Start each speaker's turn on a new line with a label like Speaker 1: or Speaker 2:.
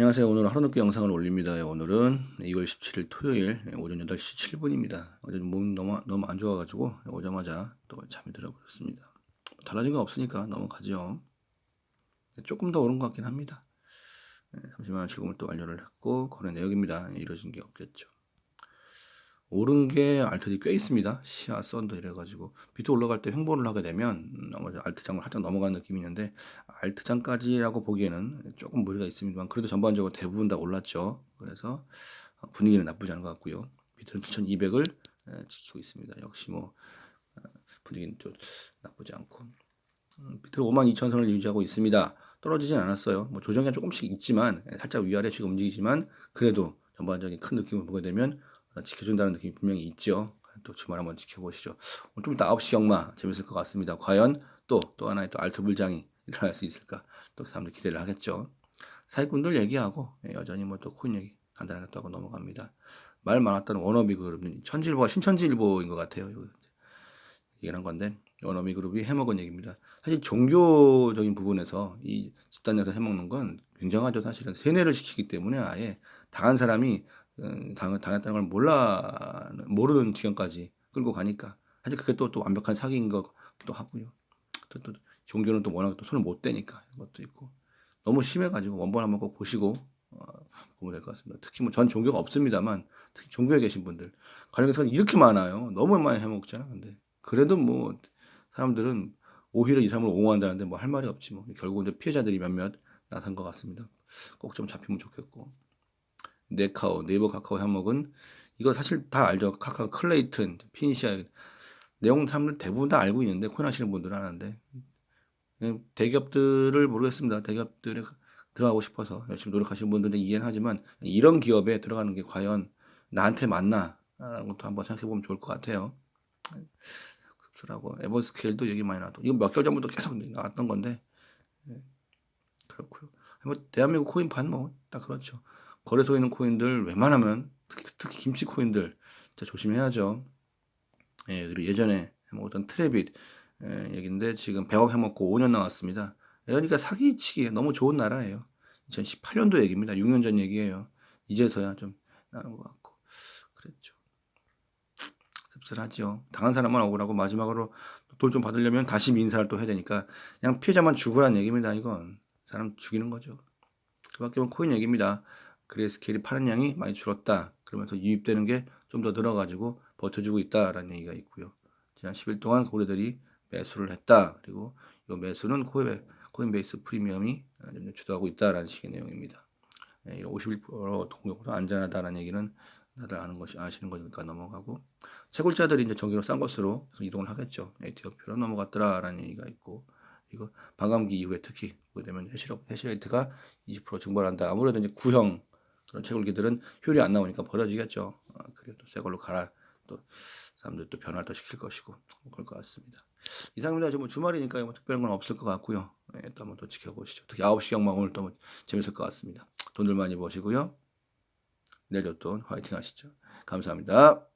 Speaker 1: 안녕하세요. 오늘 하루 늦게 영상을 올립니다. 예, 오늘은 2월 17일 토요일 예, 오전 8시 7분입니다. 어제 몸 너무, 너무 안 좋아가지고 오자마자 또 잠이 들어버렸습니다. 달라진 거 없으니까 넘어가죠. 예, 조금 더 오른 것 같긴 합니다. 30만원 출금을 또 완료를 했고, 거래 내역입니다. 이뤄진 게 없겠죠. 오른 게 알트들이 꽤 있습니다. 시아, 썬더 이래가지고 비트 올라갈 때 횡보를 하게 되면 나머지 알트장을 살짝 넘어가는 느낌이 있는데 알트장까지라고 보기에는 조금 무리가 있습니다만 그래도 전반적으로 대부분 다 올랐죠. 그래서 분위기는 나쁘지 않은 것 같고요. 비트는 7,200을 지키고 있습니다. 역시 뭐 어, 분위기는 좀 나쁘지 않고 음, 비트는 52,000선을 유지하고 있습니다. 떨어지진 않았어요. 뭐 조정이 조금씩 있지만 살짝 위아래씩 움직이지만 그래도 전반적인 큰 느낌을 보게 되면 지켜준다는 느낌이 분명히 있죠. 또 주말 한번 지켜보시죠. 오늘 좀 이따 9시 경마 재밌을 것 같습니다. 과연 또, 또 하나의 또 알트 불장이 일어날 수 있을까? 또 사람들 기대를 하겠죠. 사기꾼들 얘기하고 예, 여전히 뭐 또 코인 얘기 간단하게 또 하고 넘어갑니다. 말 많았던 워너비 그룹은 천지일보가 신천지일보인 것 같아요. 얘기한 건데 워너비 그룹이 해먹은 얘기입니다. 사실 종교적인 부분에서 이 집단 내에서 해먹는 건 굉장하죠. 사실은 세뇌를 시키기 때문에 아예 당한 사람이 음, 당, 당했다는 걸 몰라 모르는 지경까지 끌고 가니까 사실 그게 또, 또 완벽한 사기인 것도 하고요. 또, 또 종교는 또 워낙 또 손을 못 대니까 그것도 있고 너무 심해가지고 원본 한번 꼭 보시고 어, 보면 될 것 같습니다. 특히 뭐 전 종교가 없습니다만 특히 종교에 계신 분들 가령에서 이렇게 많아요. 너무 많이 해먹잖아. 근데 그래도 뭐 사람들은 오히려 이 사람을 옹호한다는데 뭐 할 말이 없지 뭐 결국 이제 피해자들이 몇몇 나선 것 같습니다. 꼭 좀 잡히면 좋겠고 네카오, 네이버 카카오 해먹은 이거 사실 다 알죠. 카카오 클레이튼, 피니시아 내용 사람들 대부분 다 알고 있는데 코인 하시는 분들은 아는데 대기업들을 모르겠습니다. 대기업들에 들어가고 싶어서 열심히 노력하시는 분들은 이해는 하지만 이런 기업에 들어가는 게 과연 나한테 맞나? 라는 것도 한번 생각해 보면 좋을 것 같아요. 씁쓸하고 에버스케일도 얘기 많이 나왔고 이건 몇 개월 전부터 계속 나왔던 건데 네. 그렇고요. 뭐 대한민국 코인판 뭐 딱 그렇죠. 거래소에 있는 코인들 웬만하면 특히, 특히 김치 코인들 진짜 조심해야죠. 예, 그리고 예전에 해먹었던 트레빗 예, 얘기인데 지금 100억 해먹고 5년 나왔습니다. 그러니까 사기치기 너무 좋은 나라예요. 2018년도 얘기입니다. 6년 전 얘기예요. 이제서야 좀 나는 것 같고 그랬죠. 씁쓸하죠. 당한 사람만 억울하고 마지막으로 돈 좀 받으려면 다시 민사를 또 해야 되니까 그냥 피해자만 죽으라는 얘기입니다. 이건 사람 죽이는 거죠. 그밖에 코인 얘기입니다. 그레이스케일이 파는 양이 많이 줄었다. 그러면서 유입되는 게 좀 더 늘어가지고 버텨주고 있다라는 얘기가 있고요. 지난 10일 동안 고래들이 매수를 했다. 그리고 이 매수는 코인, 코인베이스 프리미엄이 주도하고 있다라는 식의 내용입니다. 51% 공격으로 안전하다라는 얘기는 다들 아는 것이 아시는 거니까 넘어가고 채굴자들이 이제 전기로 싼 것으로 이동을 하겠죠. 에티오피아로 넘어갔더라라는 얘기가 있고 이거 반감기 이후에 특히 보게 되면 해시레이트가 20% 증발한다. 아무래도 이제 구형 그런 채굴기들은 효율이 안 나오니까 버려지겠죠. 어, 그래도 새 걸로 가라. 또 사람들 또 변화를 더 시킬 것이고 그럴 것 같습니다. 이상입니다. 뭐 주말이니까 뭐 특별한 건 없을 것 같고요. 예, 또 한번 더 지켜보시죠. 특히 9시 경망 오늘 또 뭐 재밌을 것 같습니다. 돈들 많이 버시고요. 내일 또 화이팅 하시죠. 감사합니다.